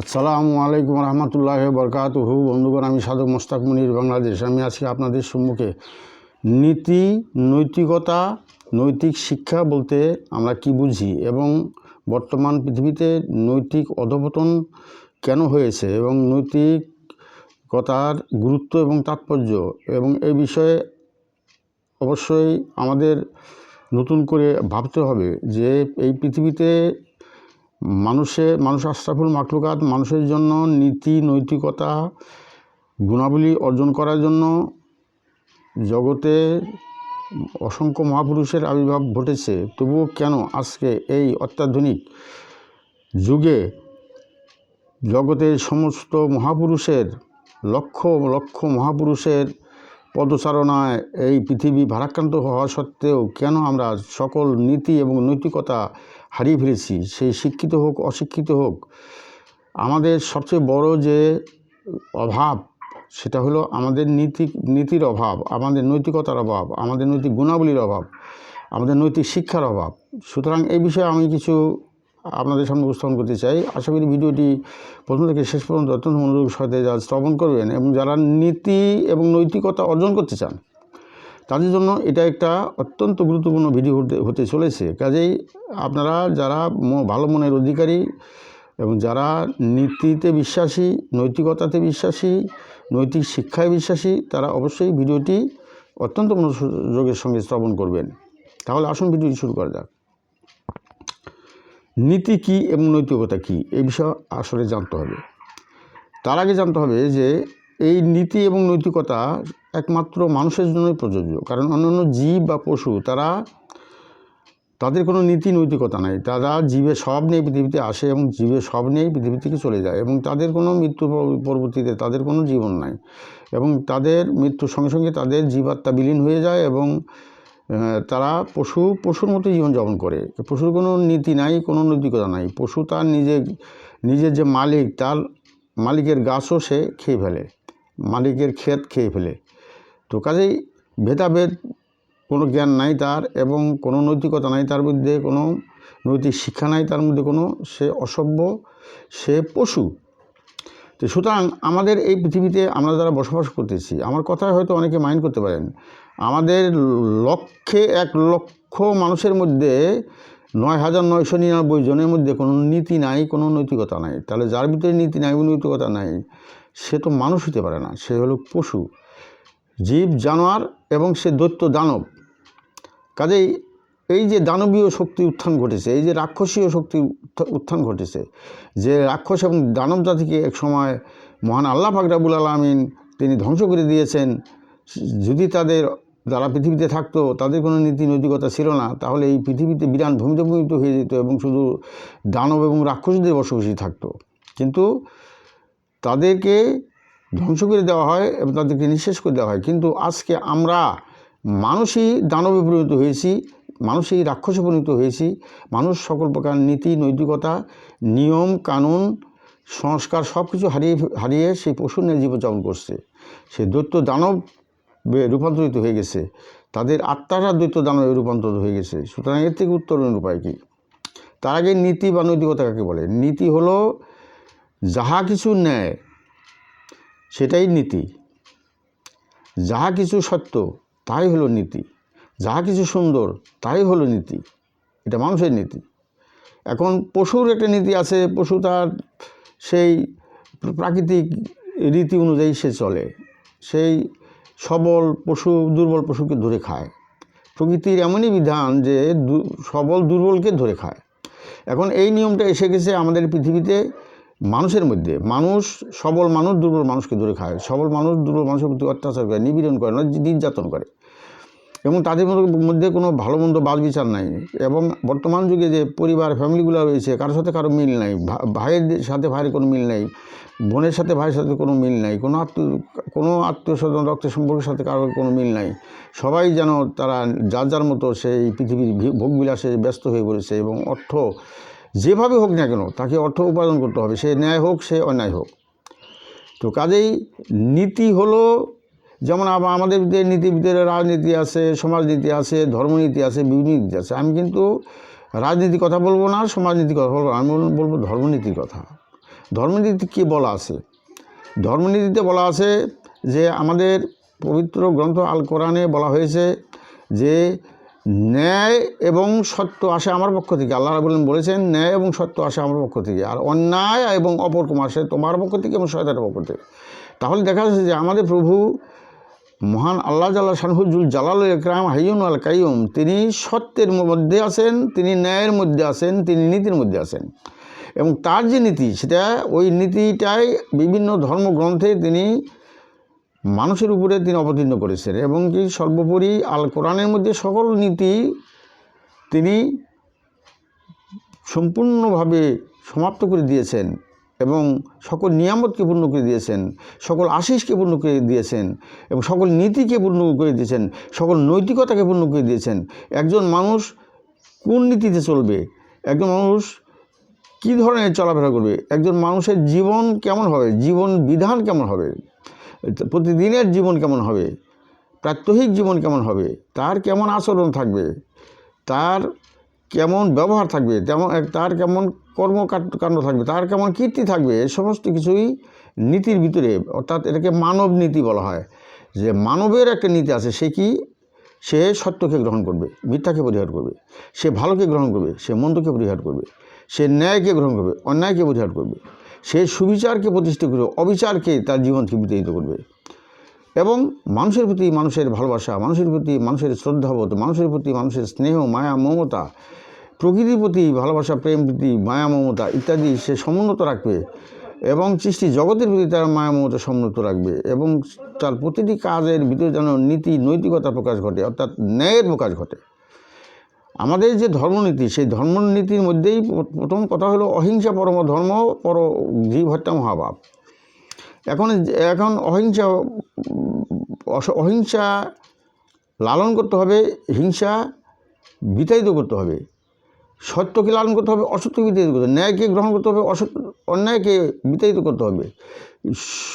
আসসালামু আলাইকুম রহমতুল্লাহ বরকাতুহু। বন্ধুগণ, আমি সাধক মোস্তাক মুনির বাংলাদেশ। আমি আজকে আপনাদের সম্মুখে। নীতি, নৈতিকতা, নৈতিক শিক্ষা বলতে আমরা কি বুঝি এবং বর্তমান পৃথিবীতে নৈতিক অধপতন কেন হয়েছে এবং নৈতিকতার গুরুত্ব এবং তাৎপর্য এবং এই বিষয়ে অবশ্যই আমাদের নতুন করে ভাবতে হবে যে এই পৃথিবীতে মানুষে, মানুষ আশরাফুল মাকলুকাত মানুষের জন্য নীতি, নৈতিকতা, গুণাবলী অর্জন করার জন্য জগতে অসংখ্য মহাপুরুষের আবির্ভাব ঘটেছে। তবুও কেন আজকে এই অত্যাধুনিক যুগে জগতের সমস্ত মহাপুরুষের, লক্ষ লক্ষ মহাপুরুষের পদচারণায় এই পৃথিবী ভারাক্রান্ত হওয়া সত্ত্বেও কেন আমরা সকল নীতি এবং নৈতিকতা হারিয়ে ফেলেছি সেই শিক্ষিত হোক, অশিক্ষিত হোক, আমাদের সবচেয়ে বড় যে অভাব, সেটা হলো আমাদের নীতি, নীতির অভাব, আমাদের নৈতিকতার অভাব, আমাদের নৈতিক গুণাবলীর অভাব, আমাদের নৈতিক শিক্ষার অভাব। সুতরাং এই বিষয়ে আমি কিছু আপনাদের সামনে উপস্থাপন করতে চাই। আশা করি ভিডিওটি প্রথম থেকে শেষ পর্যন্ত অত্যন্ত মনোযোগ সাথে যারা শ্রবণ করবেন এবং যারা নীতি এবং নৈতিকতা অর্জন করতে চান তাদের জন্য এটা একটা অত্যন্ত গুরুত্বপূর্ণ ভিডিও হতে চলেছে। কাজেই আপনারা যারা ভালো মনের অধিকারী এবং যারা নীতিতে বিশ্বাসী, নৈতিকতাতে বিশ্বাসী, নৈতিক শিক্ষায় বিশ্বাসী, তারা অবশ্যই ভিডিওটি অত্যন্ত মনোযোগের সঙ্গে শ্রবণ করবেন। তাহলে আসুন ভিডিওটি শুরু করা যাক। নীতি কী এবং নৈতিকতা কী? এই বিষয়ে আসলে জানতে হবে। তার আগে জানতে হবে যে এই নীতি এবং নৈতিকতা একমাত্র মানুষের জন্যই প্রযোজ্য। কারণ অন্যান্য জীব বা পশু, তারা তাদের কোনো নীতি নৈতিকতা নাই। তারা জীবের সব নিয়ে পৃথিবীতে আসে এবং জীবের সব নিয়েই পৃথিবী থেকে চলে যায় এবং তাদের কোনো মৃত্যু পরবর্তীতে তাদের কোনো জীবন নাই এবং তাদের মৃত্যুর সঙ্গে সঙ্গে তাদের জীবাত্মা বিলীন হয়ে যায় এবং তারা পশু, পশুর মতো জীবনযাপন করে। পশুর কোনো নীতি নাই, কোনো নৈতিকতা নাই। পশু তার নিজে, নিজের যে মালিক, তার মালিকের গাছও সে খেয়ে ফেলে। মালিকের ক্ষেত খেয়ে ফেলে। তো কাজেই ভেদাভেদ, কোনো জ্ঞান নাই তার এবং কোনো নৈতিকতা নাই তার মধ্যে, কোনো নৈতিক শিক্ষা নাই তার মধ্যে, কোনো সে অসভ্য, সে পশু। তো সুতরাং আমাদের এই পৃথিবীতে আমরা যারা বসবাস করতেছি, আমার কথা হয়তো অনেকে মাইন্ড করতে পারেন, আমাদের লক্ষে এক লক্ষ মানুষের মধ্যে নয় হাজার নয়শো নিরানব্বই জনের মধ্যে কোনো নীতি নাই, কোনো নৈতিকতা নাই। তাহলে যার ভিতরে নীতি নাই, নৈতিকতা নাই, সে তো মানুষ হতে পারে না, সে হলো পশু। জীব, জানোয়ার এবং সে দৈত্য দানব। কাজেই এই যে দানবীয় শক্তি উত্থান ঘটেছে, এই যে রাক্ষসীয় শক্তি উত্থা- উত্থান ঘটেছে, যে রাক্ষস এবং দানব জাতিকে এক সময় মহান আল্লাহ ফাকরাবুল আলমিন তিনি ধ্বংস করে দিয়েছেন। যদি তাদের যারা পৃথিবীতে থাকতো, তাদের কোনো নীতি নৈতিকতা ছিল না, তাহলে এই পৃথিবীতে বিরাট ভূমিত হয়ে যেত এবং শুধু দানব এবং রাক্ষসদের বসবাসী থাকতো। কিন্তু তাদেরকে ধ্বংস করে দেওয়া হয় এবং তাদেরকে নিঃশেষ করে দেওয়া হয়। কিন্তু আজকে আমরা মানুষই দানবে পরিণত হয়েছি, মানুষই রাক্ষসে পরিণত হয়েছি, মানুষ সকল প্রকার নীতি, নৈতিকতা, নিয়ম, কানুন, সংস্কার সব কিছু হারিয়ে হারিয়ে সেই পশুর নিয়ে জীবনযাপন করছে। সে দৈত্য দানব রূপান্তরিত হয়ে গেছে। তাদের আত্মারা দৈত্য দানবে রূপান্তরিত হয়ে গেছে। সুতরাং এর থেকে উত্তরণের উপায় কী? তার আগে নীতি বা নৈতিকতা কাকে বলে? নীতি হলো যাহা কিছু নেয় সেটাই নীতি। যাহা কিছু সত্য, তাই হলো নীতি। যাহা কিছু সুন্দর, তাই হলো নীতি। এটা মানুষের নীতি। এখন পশুর একটা নীতি আছে, পশু তার সেই প্রাকৃতিক রীতি অনুযায়ী সে চলে। সেই সবল পশু, দুর্বল পশুকে ধরে খায়। প্রকৃতির এমনই বিধান যে সবল দুর্বলকে ধরে খায়। এখন এই নিয়মটা এসে গেছে আমাদের পৃথিবীতে মানুষের মধ্যে, মানুষ সবল মানুষ, দুর্বল মানুষকে ধরে খায়। সবল মানুষ, দুর্বল মানুষের প্রতি অত্যাচার করে, নিপীড়ন করে না নির্যাতন করে। এবং তাদের মধ্যে- কোনো ভালো মন্দ বাদ বিচার নাই। এবং বর্তমান যুগে যে পরিবার, ফ্যামিলিগুলো রয়েছে, কারোর সাথে কারও মিল নাই ভাইয়ের সাথে ভাইয়ের কোনো মিল নাই, বোনের সাথে ভাইয়ের সাথে কোনো মিল নাই, কোনো আত্মীয় কোনো আত্মীয় স্বজন রক্তের সম্পর্কের সাথে কারোর কোনো মিল নাই। সবাই যেন তারা যার যার মতো সেই পৃথিবীর ভোগবিলাসে ব্যস্ত হয়ে পড়েছে এবং অর্থ যেভাবে হোক না কেন তাকে অর্থ উপার্জন করতে হবে, সে ন্যায় হোক, সে অন্যায় হোক। তো কাজেই নীতি হলো, যেমন আমাদের নীতিবিদের রাজনীতি আছে, সমাজনীতি আছে, ধর্মনীতি আছে, বিভিন্ন নীতি আছে, আমি কিন্তু রাজনীতির কথা বলব না, সমাজনীতির কথা বলব আমি বল- বলব ধর্মনীতির কথা। ধর্মনীতি কী বলা আছে? ধর্মনীতিতে বলা আছে যে আমাদের পবিত্র গ্রন্থ আল কোরআনে বলা হয়েছে যে ন্যায় এবং সত্য আসে আমার পক্ষ থেকে। আল্লাহ রাবুল্লাহ বলেছেন, ন্যায় এবং সত্য আসে আমার পক্ষ থেকে। আর অন্যায় এবং অপরকম আসে তোমার পক্ষ থেকে এবং শয়তানের পক্ষ থেকে। তাহলে দেখা যাচ্ছে যে আমাদের প্রভু মহান আল্লাহ জাল্লাহ শানহুজুল জালাল ইকরাম হাইয়ুন আল কাইয়ুম, তিনি সত্যের মধ্যে আছেন, তিনি ন্যায়ের মধ্যে আছেন, তিনি নীতির মধ্যে আছেন। এবং তার যে নীতি, সেটা ওই নীতিটাই বিভিন্ন ধর্মগ্রন্থে তিনি মানুষের উপরে তিনি অবতীর্ণ করেছেন এবং কি সর্বোপরি আল কোরআনের মধ্যে সকল নীতি তিনি সম্পূর্ণভাবে সমাপ্ত করে দিয়েছেন এবং সকল নিয়ামতকে পূর্ণ করে দিয়েছেন, সকল আশিসকে পূর্ণ করে দিয়েছেন এবং সকল নীতিকে পূর্ণ করে দিয়েছেন, সকল নৈতিকতাকে পূর্ণ করে দিয়েছেন। একজন মানুষ কোন নীতিতে চলবে? একজন মানুষ কী ধরনের চলাফেরা করবে? একজন মানুষের জীবন কেমন হবে? জীবন বিধান কেমন হবে? প্রতিদিনের জীবন কেমন হবে? প্রাত্যহিক জীবন কেমন হবে? তার কেমন আচরণ থাকবে? তার কেমন ব্যবহার থাকবে? তেমন, তার কেমন কর্মকাণ্ড থাকবে? তার কেমন কীর্তি থাকবে? এ সমস্ত কিছুই নীতির ভিতরে, অর্থাৎ এটাকে মানব নীতি বলা হয়। যে মানবের একটা নীতি আছে, সে কি? সে সত্যকে গ্রহণ করবে, মিথ্যাকে পরিহার করবে। সে ভালোকে গ্রহণ করবে, সে মন্দকে পরিহার করবে। সে ন্যায়কে গ্রহণ করবে, অন্যায়কে পরিহার করবে। সে সুবিচারকে প্রতিষ্ঠা করবে অবিচারকে তার জীবনকে বিতাড়িত করবে। এবং মানুষের প্রতি মানুষের ভালোবাসা, মানুষের প্রতি মানুষের শ্রদ্ধাবোধ, মানুষের প্রতি মানুষের স্নেহ, মায়া, মমতা, প্রকৃতির প্রতি ভালোবাসা, প্রেম প্রীতি মায়া, মমতা ইত্যাদি সে সমুন্নত রাখবে এবং সৃষ্টি জগতের প্রতি তার মায়া, মমতা সমুন্নত রাখবে এবং তার প্রতিটি কাজের ভিতরে যেন নীতি, নৈতিকতা প্রকাশ ঘটে, অর্থাৎ ন্যায়ের প্রকাশ ঘটে। আমাদের যে ধর্মনীতি, সেই ধর্মনীতির মধ্যেই প্রথম কথা হলো অহিংসা পরম ধর্ম, পর জীব হত্যা মহাভাব এখন এখন অহিংসা অহিংসা লালন করতে হবে, হিংসা বিতাড়িত করতে হবে। সত্যকে লালন করতে হবে, অসত্যকে বিতাড়িত করতে হবে। ন্যায়কে গ্রহণ করতে হবে অসত্য অন্যায়কে বিতাড়িত করতে হবে।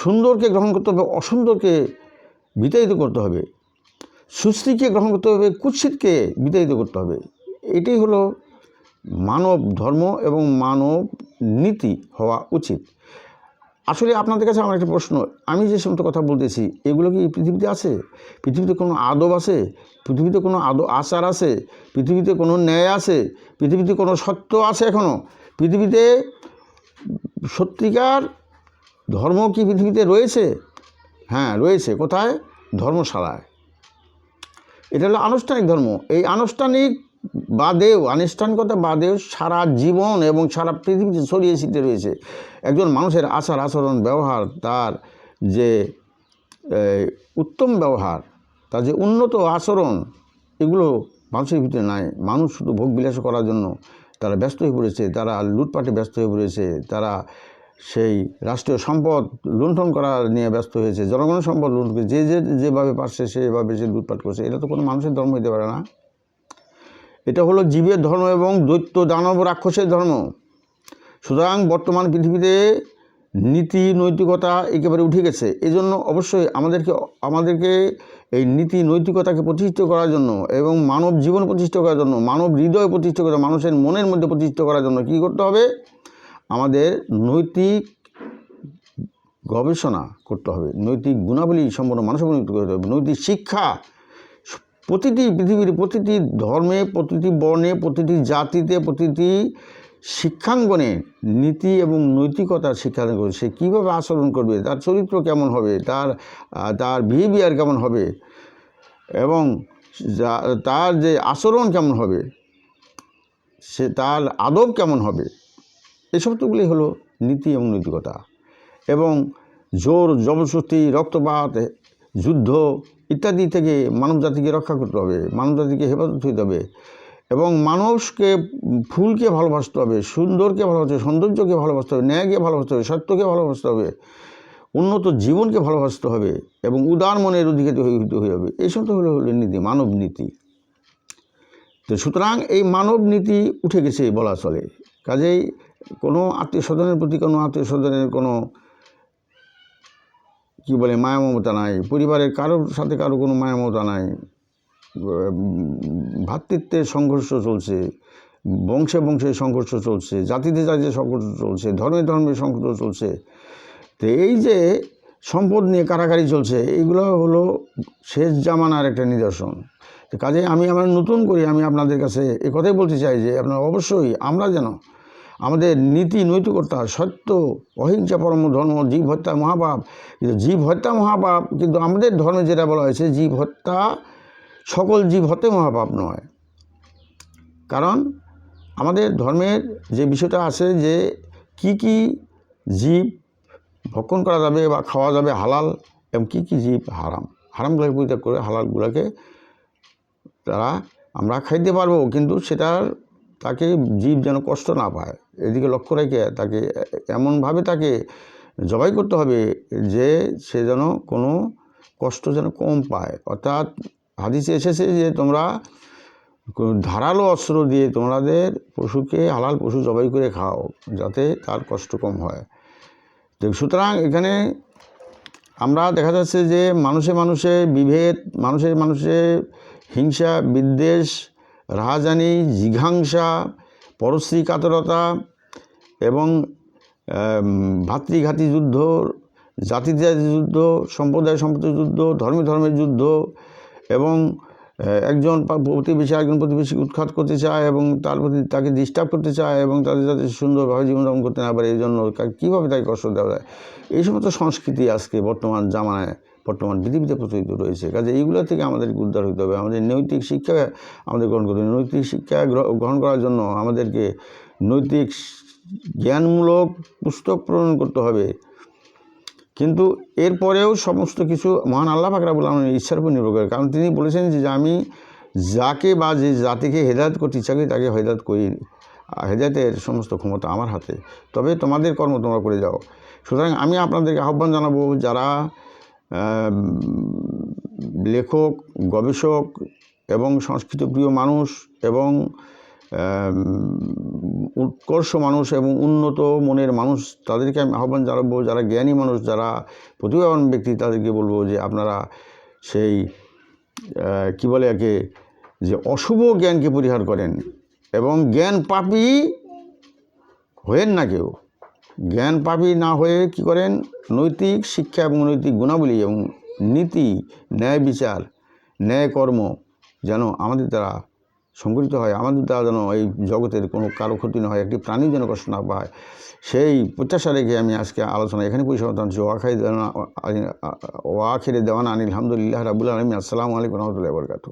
সুন্দরকে গ্রহণ করতে হবে, অসুন্দরকে বিতাড়িত করতে হবে। সুশ্রীকে গ্রহণ করতে হবে, কুৎসিতকে বিতাড়িত করতে হবে। এটাই হলো মানব ধর্ম এবং মানব নীতি হওয়া উচিত। আসলে আপনাদের কাছে আমার একটা প্রশ্ন, আমি যে সমস্ত কথা বলতেছি, এগুলো কি পৃথিবীতে আছে? পৃথিবীতে কোনো আদব আছে? পৃথিবীতে কোনো আদ আচার আছে? পৃথিবীতে কোনো ন্যায় আছে? পৃথিবীতে কোনো সত্য আছে এখনও পৃথিবীতে সত্যিকার ধর্ম কি পৃথিবীতে রয়েছে? হ্যাঁ রয়েছে। কোথায়? ধর্মশালায়। এটা হলো আনুষ্ঠানিক ধর্ম। এই আনুষ্ঠানিক বাদেও, আনুষ্ঠানিকতা বাদেও সারা জীবন এবং সারা পৃথিবীতে ছড়িয়ে ছিটে রয়েছে, একজন মানুষের আচার, আচরণ, ব্যবহার, তার যে উত্তম ব্যবহার, তার যে উন্নত আচরণ, এগুলো মানুষের ভিতরে নাই। মানুষ শুধু ভোগ বিলাস করার জন্য তারা ব্যস্ত হয়ে পড়েছে, তারা লুটপাটে ব্যস্ত হয়ে পড়েছে, তারা সেই রাষ্ট্রীয় সম্পদ লুণ্ঠন করা নিয়ে ব্যস্ত হয়েছে, জনগণের সম্পদ লুণ্ঠন করে, যে যে যেভাবে পারছে সেভাবে সে লুটপাট করছে, এটা তো কোনো মানুষের ধর্ম হতে পারে না। এটা হলো জীবের ধর্ম এবং দৈত্য দানব রাক্ষসের ধর্ম। সুতরাং বর্তমান পৃথিবীতে নীতি নৈতিকতা একেবারে উঠে গেছে। এই জন্য অবশ্যই আমাদেরকে আমাদেরকে এই নীতি নৈতিকতাকে প্রতিষ্ঠিত করার জন্য এবং মানব জীবন প্রতিষ্ঠা করার জন্য, মানব হৃদয় প্রতিষ্ঠা করা মানুষের মনের মধ্যে প্রতিষ্ঠিত করার জন্য কী করতে হবে? আমাদের নৈতিক গবেষণা করতে হবে, নৈতিক গুণাবলী সম্পন্ন মানুষ উন্নত করতে হবে, নৈতিক শিক্ষা, প্রতিটি পৃথিবীর প্রতিটি ধর্মে, প্রতিটি বর্ণে, প্রতিটি জাতিতে, প্রতিটি শিক্ষাঙ্গনে নীতি এবং নৈতিকতার শিক্ষাদান করবে। সে কীভাবে আচরণ করবে, তার চরিত্র কেমন হবে, তার তার বিহেভিয়ার কেমন হবে এবং তার যে আচরণ কেমন হবে, সে, তার আদব কেমন হবে এই সমস্তগুলি হলো নীতি এবং নৈতিকতা। এবং জোর, জবরদস্তি, রক্তপাত, যুদ্ধ ইত্যাদি থেকে মানব জাতিকে রক্ষা করতে হবে মানব জাতিকে হেফাজত হতে হবে এবং মানুষকে ফুলকে ভালোবাসতে হবে, সুন্দরকে ভালোবাসতে হবে, সৌন্দর্যকে ভালোবাসতে হবে, ন্যায়কে ভালোবাসতে হবে, সত্যকে ভালোবাসতে হবে, উন্নত জীবনকে ভালোবাসতে হবে এবং উদার মনের অধিকারী হয়ে হতে হবে। এই সমস্ত হলো হলো নীতি, মানব নীতি। তো সুতরাং এই মানব নীতি উঠে গেছে বলা চলে। কাজেই কোনো আত্মীয় স্বজনের প্রতি কোনো আত্মীয় স্বজনের কোনো, কি বলে মায়া মমতা নাই। পরিবারের কারোর সাথে কারও কোনো মায়া মমতা নাই। ভ্রাতৃত্বের সংঘর্ষ চলছে, বংশে বংশে সংঘর্ষ চলছে, জাতিতে জাতিতে সংঘর্ষ চলছে, ধর্মে ধর্মে সংঘর্ষ চলছে। তো এই যে সম্পদ নিয়ে কারাকারি চলছে, এইগুলো হলো শেষ জামানার একটা নিদর্শন। কাজে আমি আমার নতুন করে আমি আপনাদের কাছে এ কথাই বলতে চাই যে আপনারা অবশ্যই, আমরা যেন আমাদের নীতি নৈতিকতা, সত্য, অহিংসা, পরম ধর্ম, জীব হত্যা, মহাপাপ। কিন্তু জীব হত্যা, মহাপাপ, কিন্তু আমাদের ধর্মে যেটা বলা হয়েছে, জীব হত্যা সকল জীব হত্যা, মহাপাপ নয়। কারণ আমাদের ধর্মের যে বিষয়টা আছে যে কি কি জীব ভক্ষণ করা যাবে বা খাওয়া যাবে হালাল এবং কী কী জীব হারাম, হারামগুলোকে পরিত্যাগ করে হালালগুলোকে তারা আমরা খাইতে পারব, কিন্তু সেটার তাকে জীব যেন কষ্ট না পায়। এদিকে লক্ষ্য রেখে তাকে এমনভাবে তাকে জবাই করতে হবে যে সে যেন কোনো কষ্ট যেন কম পায়। অর্থাৎ হাদিসে এসেছে যে তোমরা ধারালো অস্ত্র দিয়ে তোমাদের পশুকে, হালাল পশু জবাই করে খাও যাতে তার কষ্ট কম হয়। তো সুতরাং এখানে আমরা দেখা যাচ্ছে যে মানুষে মানুষে বিভেদ মানুষের মানুষে হিংসা, বিদ্বেষ রাহাজানি জিঘাংসা পরশ্রী কাতরতা এবং ভাতৃঘাতী যুদ্ধ জাতি জাতি যুদ্ধ, সম্প্রদায় সম্প্রদায় যুদ্ধ, ধর্মে ধর্মের যুদ্ধ এবং একজন প্রতিবেশী একজন প্রতিবেশী উৎখাত করতে চায় এবং তার প্রতি তাকে ডিস্টার্ব করতে চায় এবং তাদের যাতে সুন্দরভাবে জীবনযাপন করতে না পারে এই জন্য কীভাবে তাকে কষ্ট দেওয়া যায়? এই সমস্ত সংস্কৃতি আজকে বর্তমান জামানায় বর্তমান পৃথিবীতে প্রচলিত রয়েছে। কাজে এইগুলো থেকে আমাদের উদ্ধার হতে হবে। আমাদের নৈতিক শিক্ষা আমাদের গ্রহণ করতে হবে। নৈতিক শিক্ষা গ্র- গ্রহণ করার জন্য আমাদেরকে নৈতিক জ্ঞানমূলক পুস্তক প্রণয়ন করতে হবে। কিন্তু এরপরেও সমস্ত কিছু মহান আল্লাহ পাক রাবুল আলমের ইচ্ছার উপর নির্ভর করে। কারণ তিনি বলেছেন যে আমি যাকে বা যে জাতিকে হেদায়ত করতে ইচ্ছা করি, তাকে হেদায়ত করি। হেদায়তের সমস্ত ক্ষমতা আমার হাতে। তবে তোমাদের কর্ম তোমরা করে যাও। সুতরাং আমি আপনাদেরকে আহ্বান জানাব, যারা লেখক, গবেষক এবং সংস্কৃতপ্রিয় মানুষ এবং উৎকর্ষ মানুষ এবং উন্নত মনের মানুষ তাদেরকে আমি আহ্বান জানাব, যারা জ্ঞানী মানুষ, যারা প্রতিভাবান ব্যক্তি, তাদেরকে বলব যে আপনারা সেই কি বলে একে, যে অশুভ জ্ঞানকে পরিহার করেন এবং জ্ঞান পাপী হয়েন না কেউ। জ্ঞান পাপী না হয়ে কি করেন? নৈতিক শিক্ষা এবং নৈতিক গুণাবলী এবং নীতি, ন্যায় বিচার, ন্যায় কর্ম যেন আমাদের দ্বারা সংগঠিত হয়, আমাদের দ্বারা যেন এই জগতের কোনো কারও ক্ষতি না হয়, একটি প্রাণী যেন কষ্ট না পায় সেই প্রত্যাশা রেখে আমি আজকে আলোচনা এখানে পরিসমাধান হচ্ছে ওয়াখাই ওয়াখিরে দেওয়ানা আনিল আলহামদুলিল্লাহ রাবুল আলমী আসসালামু আলাইকুম রহমতুল্লাহ বরকাতু